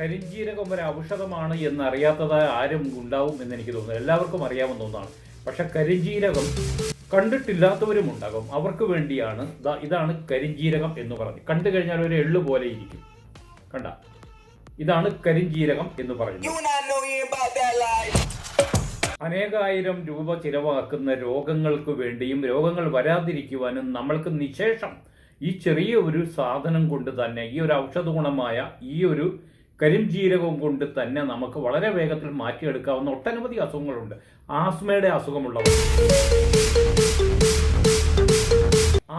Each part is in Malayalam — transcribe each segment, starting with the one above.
കരിഞ്ജീരകം ഒരു ഔഷധമാണ് എന്നറിയാത്തതായ ആരും ഉണ്ടാവും എന്ന് എനിക്ക് തോന്നുന്നു. എല്ലാവർക്കും അറിയാവുന്ന ഒന്നാണ്. പക്ഷെ കരിഞ്ജീരകം കണ്ടിട്ടില്ലാത്തവരും ഉണ്ടാകും അവർക്ക് വേണ്ടിയാണ് ഇതാണ് കരിഞ്ജീരകം എന്ന് പറഞ്ഞത് കണ്ടു കഴിഞ്ഞാൽ ഒരു എള്ളു പോലെ ഇരിക്കും. കണ്ട? ഇതാണ് കരിഞ്ജീരകം എന്ന് പറയുന്നത്. അനേകായിരം രൂപ ചിലവാക്കുന്ന രോഗങ്ങൾക്ക് വേണ്ടിയും രോഗങ്ങൾ വരാതിരിക്കുവാനും നമ്മൾക്ക് നിശേഷം ഈ ചെറിയ ഒരു സാധനം കൊണ്ട് തന്നെ ഈ ഒരു ഔഷധ ഗുണമായ ഈ ഒരു കരിഞ്ജീരകം കൊണ്ട് തന്നെ നമുക്ക് വളരെ വേഗത്തിൽ മാറ്റിയെടുക്കാവുന്ന ഒട്ടനവധി അസുഖങ്ങളുണ്ട്. ആസ്മയുടെ അസുഖമുള്ളവർ.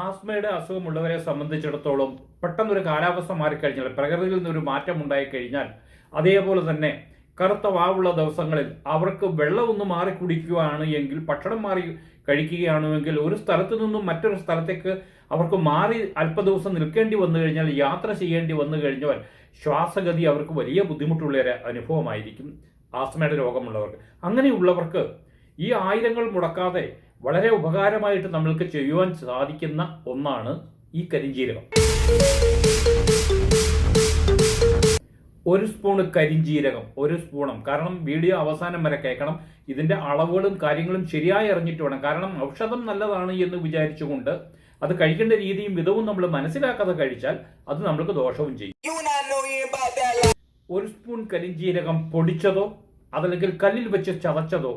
ആസ്മയുടെ അസുഖമുള്ളവരെ സംബന്ധിച്ചിടത്തോളം പെട്ടെന്നൊരു കാലാവസ്ഥ മാറിക്കഴിഞ്ഞാൽ പ്രകൃതിയിൽ നിന്നൊരു മാറ്റം ഉണ്ടായി കഴിഞ്ഞാൽ അതേപോലെ തന്നെ കറുത്ത വാവുള്ള ദിവസങ്ങളിൽ അവർക്ക് വെള്ളം ഒന്ന് മാറി കുടിക്കുകയാണ് എങ്കിൽ ഭക്ഷണം മാറി കഴിക്കുകയാണെങ്കിൽ ഒരു സ്ഥലത്തു നിന്നും മറ്റൊരു സ്ഥലത്തേക്ക് അവർക്ക് മാറി അല്പ ദിവസം നിൽക്കേണ്ടി വന്നു കഴിഞ്ഞാൽ യാത്ര ചെയ്യേണ്ടി വന്നു കഴിഞ്ഞാൽ ശ്വാസഗതി അവർക്ക് വലിയ ബുദ്ധിമുട്ടുള്ള ഒരു അനുഭവമായിരിക്കും. ആസ്മയുടെ രോഗമുള്ളവർക്ക്. അങ്ങനെയുള്ളവർക്ക് ഈ ആയിരങ്ങൾ മുടക്കാതെ വളരെ ഉപകാരമായിട്ട് നമ്മൾക്ക് ചെയ്യുവാൻ സാധിക്കുന്ന ഒന്നാണ് ഈ കരിഞ്ജീരകം ഒരു സ്പൂണ് കരിഞ്ജീരകം ഒരു സ്പൂണും കാരണം വീഡിയോ അവസാനം വരെ കേൾക്കണം. ഇതിന്റെ അളവുകളും കാര്യങ്ങളും ശരിയായി അറിഞ്ഞിട്ട് വേണം. കാരണം ഔഷധം നല്ലതാണ് എന്ന് വിചാരിച്ചുകൊണ്ട് അത് കഴിക്കേണ്ട രീതിയും വിധവും നമ്മൾ മനസ്സിലാക്കാതെ കഴിച്ചാൽ അത് നമ്മൾക്ക് ദോഷവും ചെയ്യും. ഒരു സ്പൂൺ കരിഞ്ജീരകം പൊടിച്ചതോ അതല്ലെങ്കിൽ കല്ലിൽ വെച്ച് ചതച്ചതോ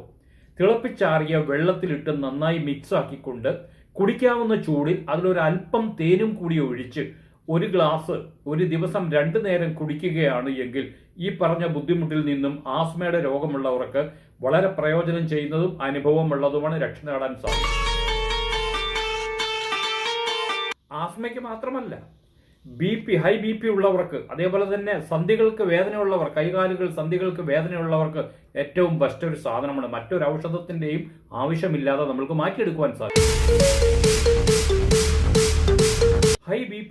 തിളപ്പിച്ചാറിയ വെള്ളത്തിലിട്ട് നന്നായി മിക്സ് ആക്കിക്കൊണ്ട് കുടിക്കാവുന്ന ചൂടിൽ അതിലൊരു അല്പം തേനും കൂടി ഒഴിച്ച് ഒരു ഗ്ലാസ് ഒരു ദിവസം രണ്ടു നേരം കുടിക്കുകയാണ് എങ്കിൽ ഈ പറഞ്ഞ ബുദ്ധിമുട്ടിൽ നിന്നും ആസ്മയുടെ രോഗമുള്ളവർക്ക് വളരെ പ്രയോജനം ചെയ്യുന്നതും അനുഭവമുള്ളതുമാണ് രക്ഷ നേടാൻ സാധിക്കും ആസ്മയ്ക്ക് മാത്രമല്ല B P high B P ഉള്ളവർക്ക് അതേപോലെ തന്നെ സന്ധികൾക്ക് വേദനയുള്ളവർ കൈകാലുകൾ സന്ധികൾക്ക് വേദനയുള്ളവർക്ക് ഏറ്റവും ബെസ്റ്റ് ഒരു സാധനമാണ്. മറ്റൊരു ഔഷധത്തിന്റെയും ആവശ്യമില്ലാതെ നമ്മൾക്ക് മാറ്റിയെടുക്കുവാൻ സാധിക്കും.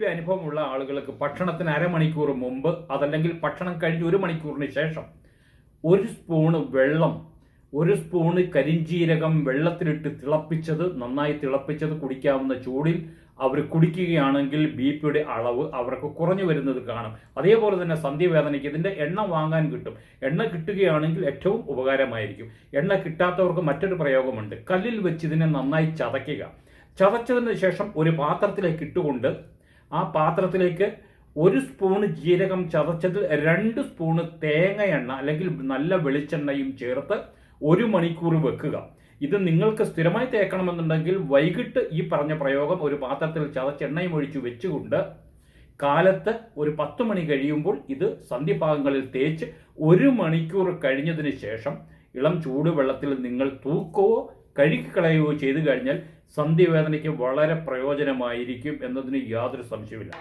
ബി അനുഭവമുള്ള ആളുകൾക്ക് ഭക്ഷണത്തിന് അരമണിക്കൂർ മുമ്പ് അതല്ലെങ്കിൽ ഭക്ഷണം കഴിഞ്ഞ് ഒരു മണിക്കൂറിന് ശേഷം ഒരു സ്പൂണ് വെള്ളം ഒരു സ്പൂണ് കരിഞ്ജീരകം വെള്ളത്തിലിട്ട് തിളപ്പിച്ചത് നന്നായി തിളപ്പിച്ചത് കുടിക്കാവുന്ന ചൂടിൽ അവർ കുടിക്കുകയാണെങ്കിൽ ബി പിയുടെ അളവ് അവർക്ക് കുറഞ്ഞു വരുന്നത് കാണും. അതേപോലെ തന്നെ സന്ധിവേദനയ്ക്ക് ഇതിന്റെ എണ്ണ വാങ്ങാൻ കിട്ടും. എണ്ണ കിട്ടുകയാണെങ്കിൽ ഏറ്റവും ഉപകാരമായിരിക്കും. എണ്ണ കിട്ടാത്തവർക്ക് മറ്റൊരു പ്രയോഗമുണ്ട്. കല്ലിൽ വെച്ച് ഇതിനെ നന്നായി ചതയ്ക്കുക. ചതച്ചതിന് ശേഷം ഒരു പാത്രത്തിലേക്ക് ഇട്ടുകൊണ്ട് ആ പാത്രത്തിലേക്ക് ഒരു സ്പൂണ് ജീരകം ചതച്ചതിൽ രണ്ട് സ്പൂണ് തേങ്ങ എണ്ണ അല്ലെങ്കിൽ നല്ല വെളിച്ചെണ്ണയും ചേർത്ത് ഒരു മണിക്കൂർ വെക്കുക. ഇത് നിങ്ങൾക്ക് സ്ഥിരമായി തേക്കണമെന്നുണ്ടെങ്കിൽ വൈകിട്ട് ഈ പറഞ്ഞ പ്രയോഗം ഒരു പാത്രത്തിൽ ചതച്ച് എണ്ണയും ഒഴിച്ചു വെച്ചുകൊണ്ട് കാലത്ത് ഒരു പത്ത് മണി കഴിയുമ്പോൾ ഇത് സന്ധിഭാഗങ്ങളിൽ തേച്ച് ഒരു മണിക്കൂർ കഴിഞ്ഞതിന് ശേഷം ഇളം ചൂടുവെള്ളത്തിൽ നിങ്ങൾ തൂക്കുകയോ കഴുകിക്കളയുകയോ ചെയ്തു കഴിഞ്ഞാൽ സന്ധിവേദനയ്ക്ക് വളരെ പ്രയോജനമായിരിക്കും എന്നതിന് യാതൊരു സംശയമില്ല